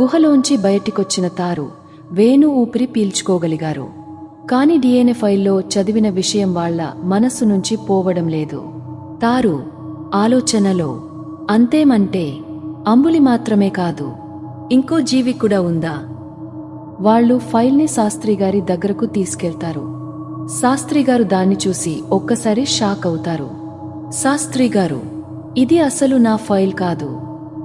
గుహలోంచి బయటికొచ్చిన తారు వేణు ఊపిరి పీల్చుకోగలిగారు. కాని డిఎన్ఏ ఫైల్లో చదివిన విషయం వాళ్ళ మనస్సు నుంచి పోవడం లేదు. తారు ఆలోచనలో అంతేమంటే అంబులి మాత్రమే కాదు ఇంకో జీవి కూడా ఉందా? వాళ్ళు ఫైల్ని శాస్త్రి గారి దగ్గరకు తీసుకెళ్తారు. శాస్త్రి గారు దాన్ని చూసి ఒక్కసారి షాక్ అవుతారు. శాస్త్రి గారు ఇది అసలు నా ఫైల్ కాదు.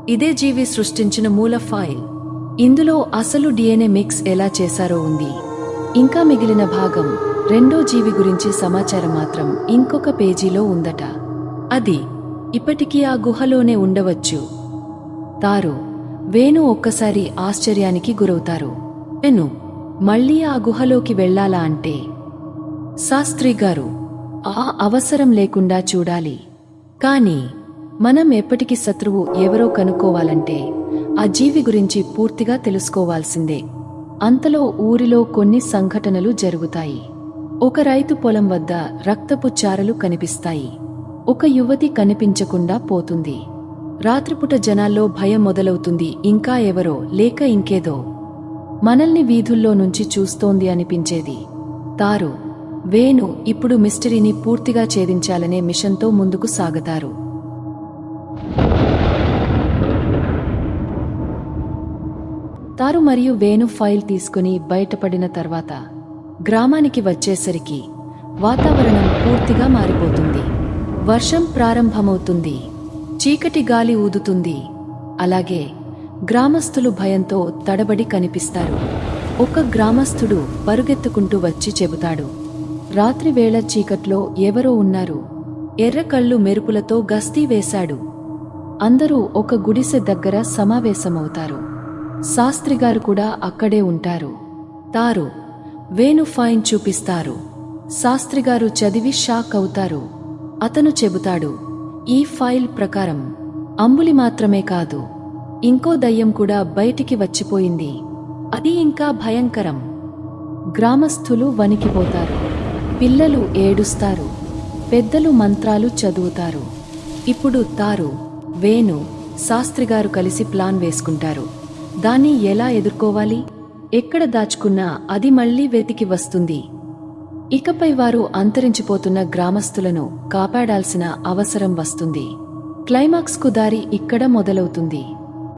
ఇదే జీవి సృష్టించిన మూల ఫైల్. ఇందులో అసలు డిఎన్ఏ మిక్స్ ఎలా చేశారో ఉంది. ఇంకా మిగిలిన భాగం రెండో జీవి గురించి సమాచారం మాత్రం ఇంకొక పేజీలో ఉందట. అది ఇప్పటికీ ఆ గుహలోనే ఉండవచ్చు. తారు వేణు ఒక్కసారి ఆశ్చర్యానికి గురవుతారు. వేణు మళ్ళీ ఆ గుహలోకి వెళ్ళాలా అంటే? శాస్త్రి గారు ఆ అవసరం లేకుండా చూడాలి. కాని మనం ఎప్పటికీ శత్రువు ఎవరో కనుక్కోవాలంటే ఆ జీవి గురించి పూర్తిగా తెలుసుకోవాల్సిందే. అంతలో ఊరిలో కొన్ని సంఘటనలు జరుగుతాయి. ఒక రైతు పొలం వద్ద రక్తపు చారలు కనిపిస్తాయి. ఒక యువతి కనిపించకుండా పోతుంది. రాత్రిపూట జనాల్లో భయం మొదలవుతుంది ఇంకా ఎవరో లేక ఇంకేదో. మనల్ని వీధుల్లో నుంచి చూస్తోంది అనిపించేది. తారు వేణు ఇప్పుడు మిస్టరీని పూర్తిగా ఛేదించాలనే మిషన్తో ముందుకు సాగతారు. తారు మరియు వేణు ఫైల్ తీసుకుని బయటపడిన తర్వాత గ్రామానికి వచ్చేసరికి వాతావరణం పూర్తిగా మారిపోతుంది. వర్షం ప్రారంభమవుతుంది. చీకటి గాలి ఊదుతుంది. అలాగే గ్రామస్తులు భయంతో తడబడి కనిపిస్తారు. ఒక గ్రామస్థుడు పరుగెత్తుకుంటూ వచ్చి చెబుతాడు రాత్రివేళ చీకట్లో ఎవరో ఉన్నారు. ఎర్రకళ్ళు మెరుపులతో గస్తీ వేశాడు. అందరూ ఒక గుడిసె దగ్గర సమావేశమవుతారు. శాస్త్రిగారు కూడా అక్కడే ఉంటారు. తారు వేణు ఫైన్ చూపిస్తారు. శాస్త్రిగారు చదివి షాక్ అవుతారు. అతను చెబుతాడు ఈ ఫైల్ ప్రకారం అంబులి మాత్రమే కాదు ఇంకో దయ్యం కూడా బయటికి వచ్చిపోయింది. అది ఇంకా భయంకరం. గ్రామస్థులు వణికిపోతారు. పిల్లలు ఏడుస్తారు. పెద్దలు మంత్రాలు చదువుతారు. ఇప్పుడు తారు వేణు శాస్త్రిగారు కలిసి ప్లాన్ వేసుకుంటారు. దాన్ని ఎలా ఎదుర్కోవాలి? ఎక్కడ దాచుకున్నా అది మళ్ళీ వెతికి వస్తుంది. ఇకపై వారు అంతరించిపోతున్న గ్రామస్తులను కాపాడాల్సిన అవసరం వస్తుంది. క్లైమాక్స్కు దారి ఇక్కడ మొదలవుతుంది.